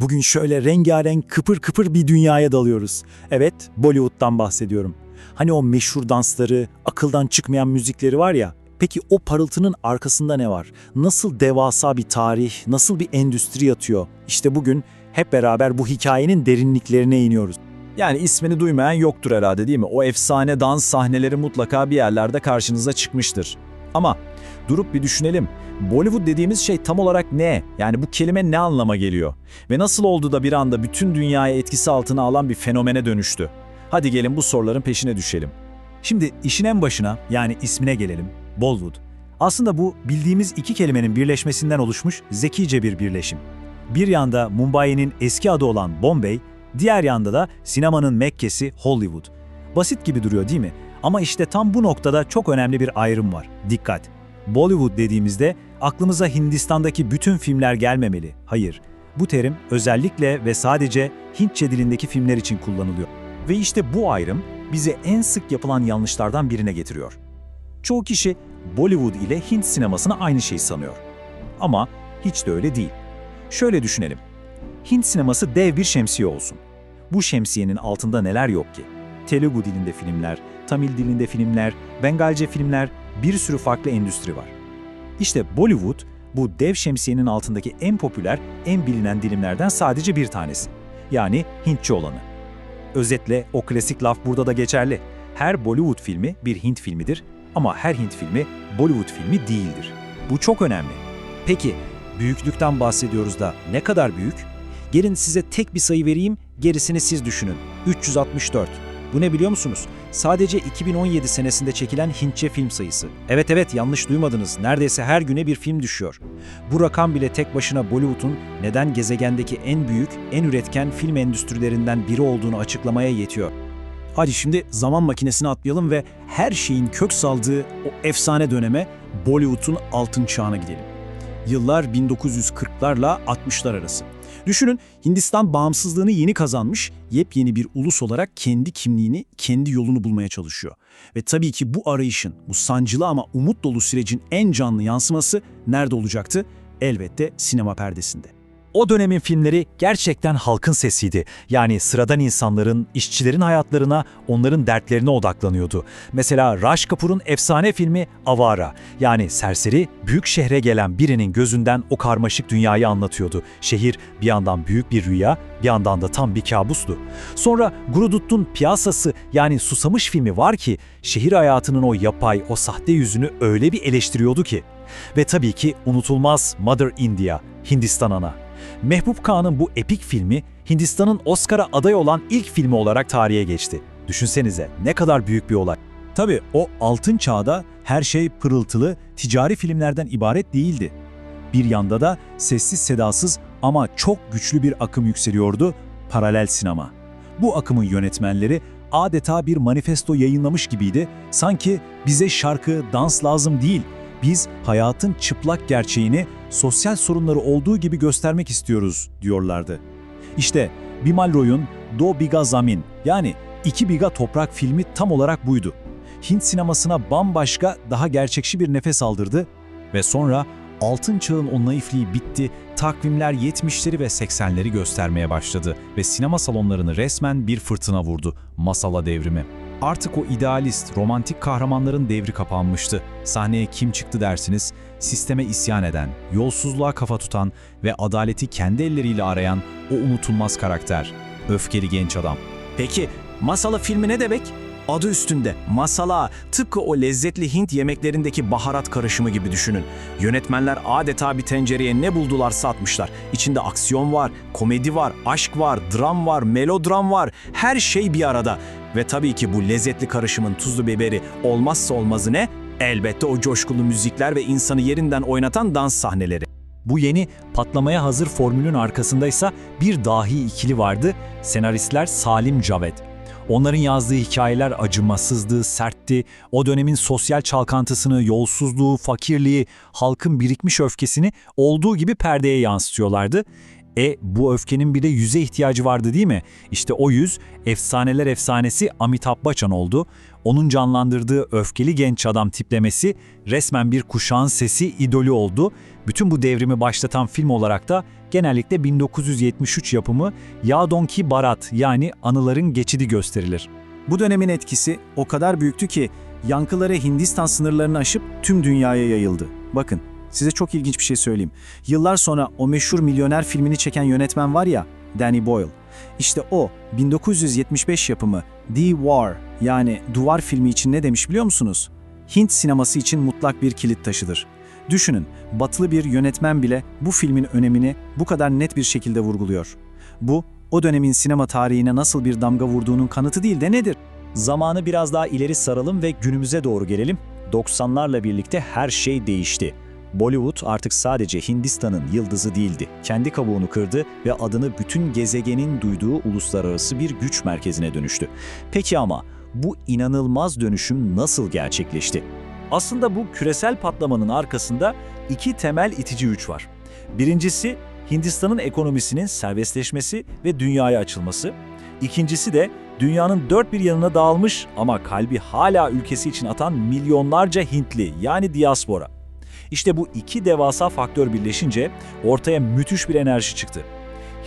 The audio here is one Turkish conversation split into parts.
Bugün şöyle rengarenk kıpır kıpır bir dünyaya dalıyoruz. Evet, Bollywood'dan bahsediyorum. Hani o meşhur dansları, akıldan çıkmayan müzikleri var ya. Peki o parıltının arkasında ne var? Nasıl devasa bir tarih, nasıl bir endüstri yatıyor? İşte bugün hep beraber bu hikayenin derinliklerine iniyoruz. Yani ismini duymayan yoktur herhalde değil mi? O efsane dans sahneleri mutlaka bir yerlerde karşınıza çıkmıştır. Ama durup bir düşünelim. Bollywood dediğimiz şey tam olarak ne? Yani bu kelime ne anlama geliyor? Ve nasıl oldu da bir anda bütün dünyayı etkisi altına alan bir fenomene dönüştü? Hadi gelin bu soruların peşine düşelim. Şimdi işin en başına yani ismine gelelim. Bollywood. Aslında bu bildiğimiz iki kelimenin birleşmesinden oluşmuş zekice bir birleşim. Bir yanda Mumbai'nin eski adı olan Bombay, diğer yanda da sinemanın Mekke'si Hollywood. Basit gibi duruyor değil mi? Ama işte tam bu noktada çok önemli bir ayrım var. Dikkat! Bollywood dediğimizde aklımıza Hindistan'daki bütün filmler gelmemeli. Hayır. Bu terim özellikle ve sadece Hintçe dilindeki filmler için kullanılıyor. Ve işte bu ayrım bize en sık yapılan yanlışlardan birine getiriyor. Çoğu kişi Bollywood ile Hint sinemasını aynı şey sanıyor. Ama hiç de öyle değil. Şöyle düşünelim. Hint sineması dev bir şemsiye olsun. Bu şemsiyenin altında neler yok ki? Telugu dilinde filmler, Tamil dilinde filmler, Bengalce filmler, bir sürü farklı endüstri var. İşte Bollywood bu dev şemsiyenin altındaki en popüler, en bilinen dilimlerden sadece bir tanesi. Yani Hintçe olanı. Özetle o klasik laf burada da geçerli. Her Bollywood filmi bir Hint filmidir ama her Hint filmi Bollywood filmi değildir. Bu çok önemli. Peki büyüklükten bahsediyoruz da ne kadar büyük? Gelin size tek bir sayı vereyim, gerisini siz düşünün. 364. Bu ne biliyor musunuz? Sadece 2017 senesinde çekilen Hintçe film sayısı. Evet evet yanlış duymadınız. Neredeyse her güne bir film düşüyor. Bu rakam bile tek başına Bollywood'un neden gezegendeki en büyük, en üretken film endüstrilerinden biri olduğunu açıklamaya yetiyor. Hadi şimdi zaman makinesine atlayalım ve her şeyin kök saldığı o efsane döneme Bollywood'un altın çağına gidelim. Yıllar 1940'larla 60'lar arası. Düşünün Hindistan bağımsızlığını yeni kazanmış, yepyeni bir ulus olarak kendi kimliğini, kendi yolunu bulmaya çalışıyor. Ve tabii ki bu arayışın, bu sancılı ama umut dolu sürecin en canlı yansıması nerede olacaktı? Elbette sinema perdesinde. O dönemin filmleri gerçekten halkın sesiydi. Yani sıradan insanların, işçilerin hayatlarına, onların dertlerine odaklanıyordu. Mesela Raj Kapoor'un efsane filmi Avara. Yani serseri, büyük şehre gelen birinin gözünden o karmaşık dünyayı anlatıyordu. Şehir bir yandan büyük bir rüya, bir yandan da tam bir kabustu. Sonra Guru Dutt'un Piyasası yani Susamış filmi var ki şehir hayatının o yapay, o sahte yüzünü öyle bir eleştiriyordu ki. Ve tabii ki unutulmaz Mother India, Hindistan ana. Mehbub Kağan'ın bu epik filmi Hindistan'ın Oscar'a aday olan ilk filmi olarak tarihe geçti. Düşünsenize ne kadar büyük bir olay. Tabii o altın çağda her şey pırıltılı, ticari filmlerden ibaret değildi. Bir yanda da sessiz sedasız ama çok güçlü bir akım yükseliyordu, paralel sinema. Bu akımın yönetmenleri adeta bir manifesto yayınlamış gibiydi. Sanki bize şarkı, dans lazım değil, biz hayatın çıplak gerçeğini sosyal sorunları olduğu gibi göstermek istiyoruz diyorlardı. İşte Bimal Roy'un Do Biga Zamin yani İki Biga Toprak filmi tam olarak buydu. Hint sinemasına bambaşka, daha gerçekçi bir nefes aldırdı ve sonra Altın Çağ'ın o naifliği bitti, takvimler 70'leri ve 80'leri göstermeye başladı ve sinema salonlarını resmen bir fırtına vurdu, masala devrimi. Artık o idealist, romantik kahramanların devri kapanmıştı. Sahneye kim çıktı dersiniz? Sisteme isyan eden, yolsuzluğa kafa tutan ve adaleti kendi elleriyle arayan o unutulmaz karakter. Öfkeli genç adam. Peki masala filmi ne demek? Adı üstünde masala tıpkı o lezzetli Hint yemeklerindeki baharat karışımı gibi düşünün. Yönetmenler adeta bir tencereye ne buldularsa atmışlar. İçinde aksiyon var, komedi var, aşk var, dram var, melodram var. Her şey bir arada. Ve tabii ki bu lezzetli karışımın tuzlu biberi olmazsa olmazı ne? Elbette o coşkulu müzikler ve insanı yerinden oynatan dans sahneleri. Bu yeni patlamaya hazır formülün arkasındaysa bir dahi ikili vardı. Senaristler Salim Cavet. Onların yazdığı hikayeler acımasızdı, sertti. O dönemin sosyal çalkantısını, yolsuzluğu, fakirliği, halkın birikmiş öfkesini olduğu gibi perdeye yansıtıyorlardı. E bu öfkenin bir de yüze ihtiyacı vardı değil mi? İşte o yüz efsaneler efsanesi Amitabh Bachchan oldu. Onun canlandırdığı öfkeli genç adam tiplemesi resmen bir kuşağın sesi idolü oldu. Bütün bu devrimi başlatan film olarak da genellikle 1973 yapımı Yadon Ki Barat yani Anıların Geçidi gösterilir. Bu dönemin etkisi o kadar büyüktü ki yankıları Hindistan sınırlarını aşıp tüm dünyaya yayıldı. Bakın size çok ilginç bir şey söyleyeyim. Yıllar sonra o meşhur milyoner filmini çeken yönetmen var ya Danny Boyle. İşte o 1975 yapımı The War yani Duvar filmi için ne demiş biliyor musunuz? Hint sineması için mutlak bir kilit taşıdır. Düşünün, batılı bir yönetmen bile bu filmin önemini bu kadar net bir şekilde vurguluyor. Bu, o dönemin sinema tarihine nasıl bir damga vurduğunun kanıtı değil de nedir? Zamanı biraz daha ileri saralım ve günümüze doğru gelelim. 90'larla birlikte her şey değişti. Bollywood artık sadece Hindistan'ın yıldızı değildi. Kendi kabuğunu kırdı ve adını bütün gezegenin duyduğu uluslararası bir güç merkezine dönüştü. Peki ama bu inanılmaz dönüşüm nasıl gerçekleşti? Aslında bu küresel patlamanın arkasında iki temel itici güç var. Birincisi Hindistan'ın ekonomisinin serbestleşmesi ve dünyaya açılması. İkincisi de dünyanın dört bir yanına dağılmış ama kalbi hala ülkesi için atan milyonlarca Hintli yani diaspora. İşte bu iki devasa faktör birleşince ortaya müthiş bir enerji çıktı.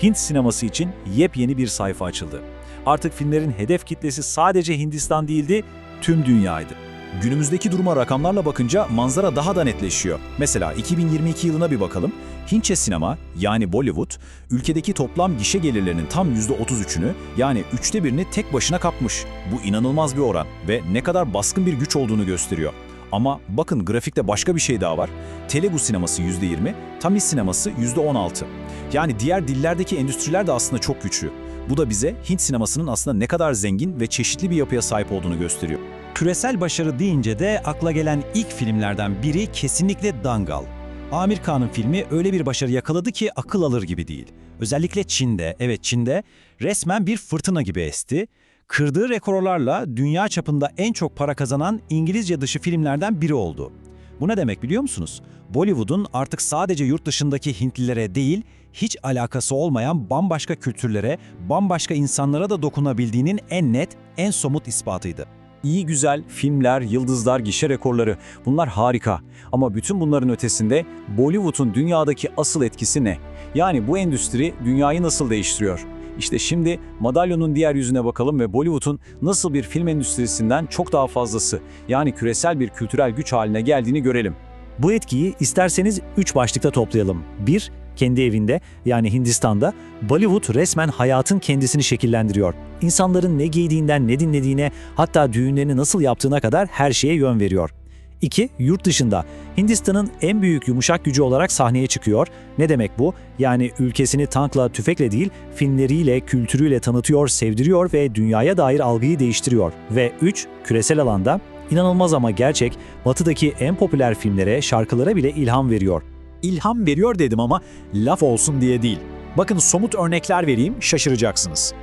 Hint sineması için yepyeni bir sayfa açıldı. Artık filmlerin hedef kitlesi sadece Hindistan değildi, tüm dünyaydı. Günümüzdeki duruma rakamlarla bakınca manzara daha da netleşiyor. Mesela 2022 yılına bir bakalım. Hintçe sinema yani Bollywood, ülkedeki toplam gişe gelirlerinin tam %33'ünü yani üçte birini tek başına kapmış. Bu inanılmaz bir oran ve ne kadar baskın bir güç olduğunu gösteriyor. Ama bakın grafikte başka bir şey daha var. Telugu sineması %20, Tamil sineması %16. Yani diğer dillerdeki endüstriler de aslında çok güçlü. Bu da bize Hint sinemasının aslında ne kadar zengin ve çeşitli bir yapıya sahip olduğunu gösteriyor. Küresel başarı deyince de akla gelen ilk filmlerden biri kesinlikle Dangal. Amir Khan'ın filmi öyle bir başarı yakaladı ki akıl alır gibi değil. Özellikle Çin'de, evet Çin'de resmen bir fırtına gibi esti. Kırdığı rekorlarla dünya çapında en çok para kazanan İngilizce dışı filmlerden biri oldu. Bu ne demek biliyor musunuz? Bollywood'un artık sadece yurt dışındaki Hintlilere değil, hiç alakası olmayan bambaşka kültürlere, bambaşka insanlara da dokunabildiğinin en net, en somut ispatıydı. İyi güzel filmler, yıldızlar, gişe rekorları bunlar harika. Ama bütün bunların ötesinde Bollywood'un dünyadaki asıl etkisi ne? Yani bu endüstri dünyayı nasıl değiştiriyor? İşte şimdi madalyonun diğer yüzüne bakalım ve Bollywood'un nasıl bir film endüstrisinden çok daha fazlası, yani küresel bir kültürel güç haline geldiğini görelim. Bu etkiyi isterseniz üç başlıkta toplayalım. 1. Kendi evinde yani Hindistan'da Bollywood resmen hayatın kendisini şekillendiriyor. İnsanların ne giydiğinden ne dinlediğine hatta düğünlerini nasıl yaptığına kadar her şeye yön veriyor. 2. Yurt dışında Hindistan'ın en büyük yumuşak gücü olarak sahneye çıkıyor. Ne demek bu? Yani ülkesini tankla, tüfekle değil, filmleriyle, kültürüyle tanıtıyor, sevdiriyor ve dünyaya dair algıyı değiştiriyor. Ve 3. Küresel alanda inanılmaz ama gerçek, batıdaki en popüler filmlere, şarkılara bile ilham veriyor. İlham veriyor dedim ama laf olsun diye değil. Bakın somut örnekler vereyim şaşıracaksınız.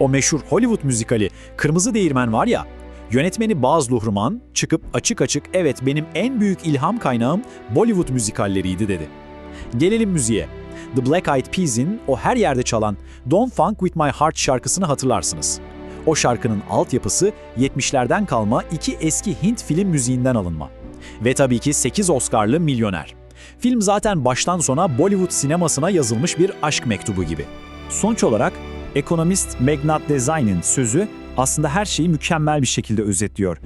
O meşhur Hollywood müzikali Kırmızı Değirmen var ya, yönetmeni Baz Luhrmann çıkıp açık açık evet benim en büyük ilham kaynağım Bollywood müzikalleriydi dedi. Gelelim müziğe. The Black Eyed Peas'in o her yerde çalan Don't Funk With My Heart şarkısını hatırlarsınız. O şarkının altyapısı 70'lerden kalma iki eski Hint film müziğinden alınma. Ve tabii ki 8 Oscar'lı Milyoner. Film zaten baştan sona Bollywood sinemasına yazılmış bir aşk mektubu gibi. Sonuç olarak ekonomist Magnat Design'in sözü aslında her şeyi mükemmel bir şekilde özetliyor.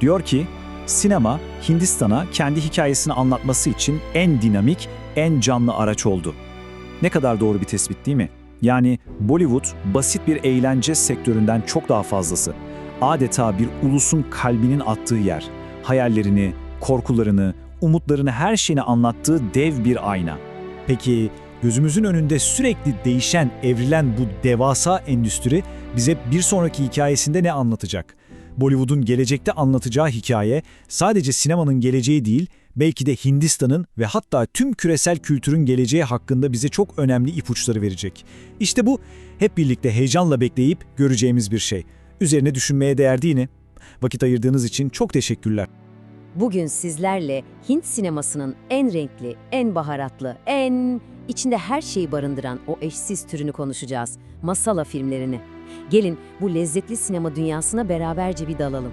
Diyor ki, sinema Hindistan'a kendi hikayesini anlatması için en dinamik, en canlı araç oldu. Ne kadar doğru bir tespit değil mi? Yani Bollywood basit bir eğlence sektöründen çok daha fazlası. Adeta bir ulusun kalbinin attığı yer. Hayallerini, korkularını, umutlarını her şeyini anlattığı dev bir ayna. Peki gözümüzün önünde sürekli değişen, evrilen bu devasa endüstri bize bir sonraki hikayesinde ne anlatacak? Bollywood'un gelecekte anlatacağı hikaye sadece sinemanın geleceği değil, belki de Hindistan'ın ve hatta tüm küresel kültürün geleceği hakkında bize çok önemli ipuçları verecek. İşte bu hep birlikte heyecanla bekleyip göreceğimiz bir şey. Üzerine düşünmeye değer değil mi? Vakit ayırdığınız için çok teşekkürler. Bugün sizlerle Hint sinemasının en renkli, en baharatlı, en içinde her şeyi barındıran o eşsiz türünü konuşacağız. Masala filmlerini. Gelin bu lezzetli sinema dünyasına beraberce bir dalalım.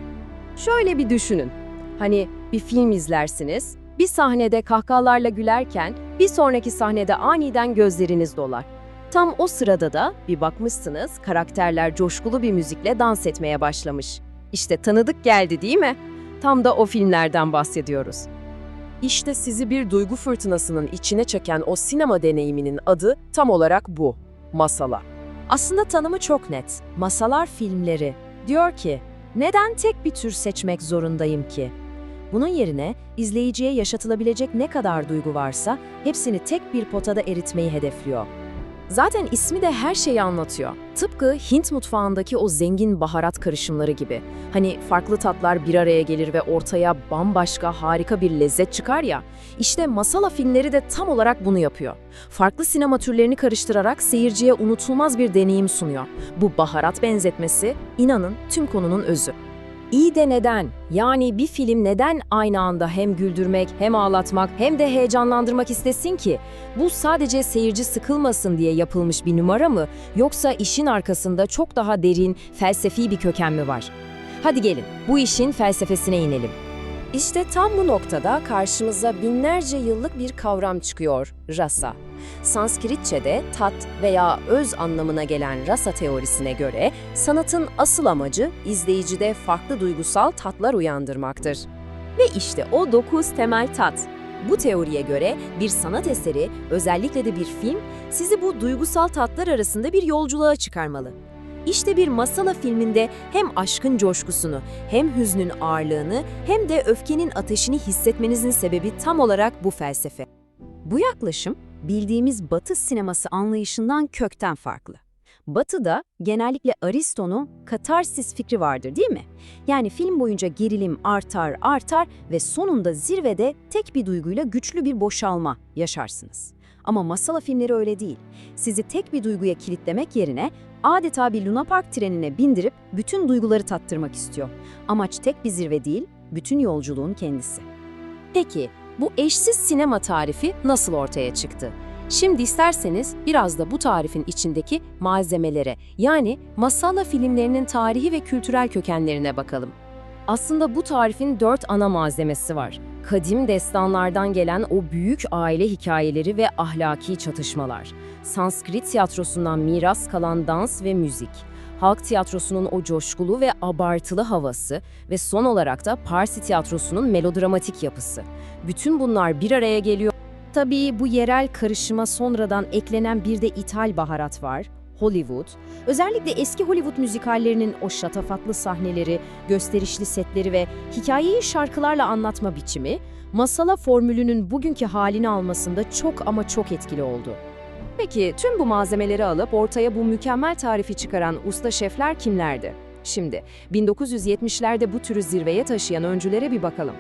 Şöyle bir düşünün. Hani bir film izlersiniz, bir sahnede kahkahalarla gülerken bir sonraki sahnede aniden gözleriniz dolar. Tam o sırada da bir bakmışsınız karakterler coşkulu bir müzikle dans etmeye başlamış. İşte tanıdık geldi değil mi? Tam da o filmlerden bahsediyoruz. İşte sizi bir duygu fırtınasının içine çeken o sinema deneyiminin adı tam olarak bu. Masala. Aslında tanımı çok net. Masalar filmleri. Diyor ki, neden tek bir tür seçmek zorundayım ki? Bunun yerine izleyiciye yaşatılabilecek ne kadar duygu varsa hepsini tek bir potada eritmeyi hedefliyor. Zaten ismi de her şeyi anlatıyor. Tıpkı Hint mutfağındaki o zengin baharat karışımları gibi. Hani farklı tatlar bir araya gelir ve ortaya bambaşka harika bir lezzet çıkar ya. İşte masala filmleri de tam olarak bunu yapıyor. Farklı sinema türlerini karıştırarak seyirciye unutulmaz bir deneyim sunuyor. Bu baharat benzetmesi, inanın tüm konunun özü. İyi de neden? Yani bir film neden aynı anda hem güldürmek, hem ağlatmak, hem de heyecanlandırmak istesin ki? Bu sadece seyirci sıkılmasın diye yapılmış bir numara mı? Yoksa işin arkasında çok daha derin, felsefi bir köken mi var? Hadi gelin, bu işin felsefesine inelim. İşte tam bu noktada karşımıza binlerce yıllık bir kavram çıkıyor, rasa. Sanskritçe'de tat veya öz anlamına gelen rasa teorisine göre sanatın asıl amacı izleyicide farklı duygusal tatlar uyandırmaktır. Ve işte o dokuz temel tat. Bu teoriye göre bir sanat eseri, özellikle de bir film, sizi bu duygusal tatlar arasında bir yolculuğa çıkarmalı. İşte bir masala filminde hem aşkın coşkusunu, hem hüznün ağırlığını, hem de öfkenin ateşini hissetmenizin sebebi tam olarak bu felsefe. Bu yaklaşım, bildiğimiz Batı sineması anlayışından kökten farklı. Batı'da genellikle Aristo'nun katarsis fikri vardır değil mi? Yani film boyunca gerilim artar artar ve sonunda zirvede tek bir duyguyla güçlü bir boşalma yaşarsınız. Ama masala filmleri öyle değil. Sizi tek bir duyguya kilitlemek yerine adeta bir Luna Park trenine bindirip bütün duyguları tattırmak istiyor. Amaç tek bir zirve değil, bütün yolculuğun kendisi. Peki, bu eşsiz sinema tarifi nasıl ortaya çıktı? Şimdi isterseniz biraz da bu tarifin içindeki malzemelere yani masala filmlerinin tarihi ve kültürel kökenlerine bakalım. Aslında bu tarifin dört ana malzemesi var. Kadim destanlardan gelen o büyük aile hikayeleri ve ahlaki çatışmalar. Sanskrit tiyatrosundan miras kalan dans ve müzik. Halk tiyatrosunun o coşkulu ve abartılı havası ve son olarak da Parsi tiyatrosunun melodramatik yapısı. Bütün bunlar bir araya geliyor. Tabii bu yerel karışıma sonradan eklenen bir de ithal baharat var. Hollywood. Özellikle eski Hollywood müzikallerinin o şatafatlı sahneleri, gösterişli setleri ve hikayeyi şarkılarla anlatma biçimi, masala formülünün bugünkü halini almasında çok ama çok etkili oldu. Peki tüm bu malzemeleri alıp ortaya bu mükemmel tarifi çıkaran usta şefler kimlerdi? Şimdi 1970'lerde bu türü zirveye taşıyan öncülere bir bakalım.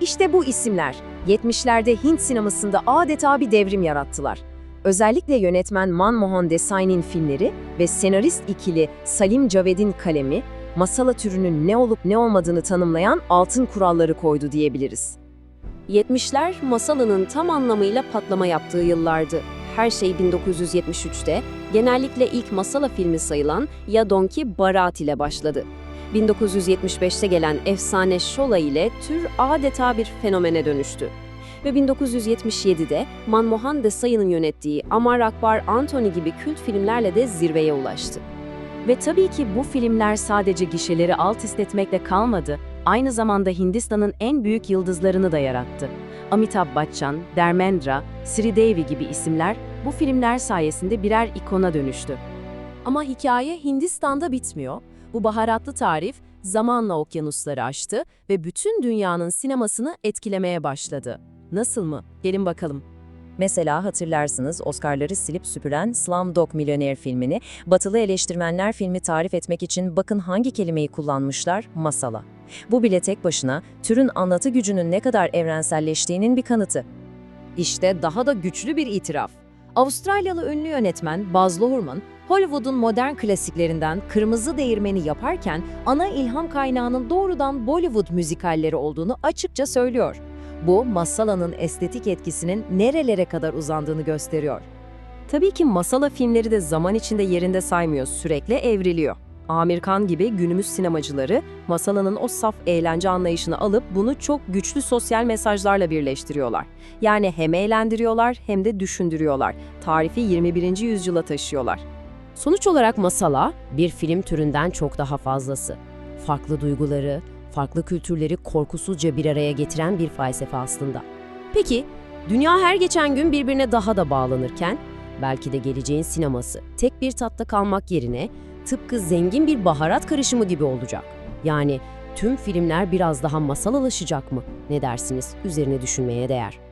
İşte bu isimler 70'lerde Hint sinemasında adeta bir devrim yarattılar. Özellikle yönetmen Manmohan Desai'nin filmleri ve senarist ikili Salim Javed'in kalemi, masala türünün ne olup ne olmadığını tanımlayan altın kuralları koydu diyebiliriz. 70'ler masalının tam anlamıyla patlama yaptığı yıllardı. Her şey 1973'te, genellikle ilk masala filmi sayılan Ya Donki Barat ile başladı. 1975'te gelen efsane Shola ile tür adeta bir fenomene dönüştü. Ve 1977'de Manmohan Desai'nin yönettiği Amar Akbar Anthony gibi kült filmlerle de zirveye ulaştı. Ve tabii ki bu filmler sadece gişeleri alt üst etmekle kalmadı, aynı zamanda Hindistan'ın en büyük yıldızlarını da yarattı. Amitabh Bachchan, Dharmendra, Sridevi gibi isimler bu filmler sayesinde birer ikona dönüştü. Ama hikaye Hindistan'da bitmiyor. Bu baharatlı tarif zamanla okyanusları aştı ve bütün dünyanın sinemasını etkilemeye başladı. Nasıl mı? Gelin bakalım. Mesela hatırlarsınız Oscar'ları silip süpüren Slumdog Millionaire filmini, batılı eleştirmenler filmi tarif etmek için bakın hangi kelimeyi kullanmışlar? Masala. Bu bile tek başına türün anlatı gücünün ne kadar evrenselleştiğinin bir kanıtı. İşte daha da güçlü bir itiraf. Avustralyalı ünlü yönetmen Baz Luhrmann, Hollywood'un modern klasiklerinden Kırmızı Değirmeni yaparken ana ilham kaynağının doğrudan Bollywood müzikalleri olduğunu açıkça söylüyor. Bu, masalanın estetik etkisinin nerelere kadar uzandığını gösteriyor. Tabii ki masala filmleri de zaman içinde yerinde saymıyor, sürekli evriliyor. Amir Khan gibi günümüz sinemacıları masalanın o saf eğlence anlayışını alıp bunu çok güçlü sosyal mesajlarla birleştiriyorlar. Yani hem eğlendiriyorlar hem de düşündürüyorlar. Tarifi 21. yüzyıla taşıyorlar. Sonuç olarak masala bir film türünden çok daha fazlası. Farklı duyguları, farklı kültürleri korkusuzca bir araya getiren bir felsefe aslında. Peki, dünya her geçen gün birbirine daha da bağlanırken, belki de geleceğin sineması tek bir tatta kalmak yerine tıpkı zengin bir baharat karışımı gibi olacak. Yani tüm filmler biraz daha masal alışacak mı? Ne dersiniz? Üzerine düşünmeye değer.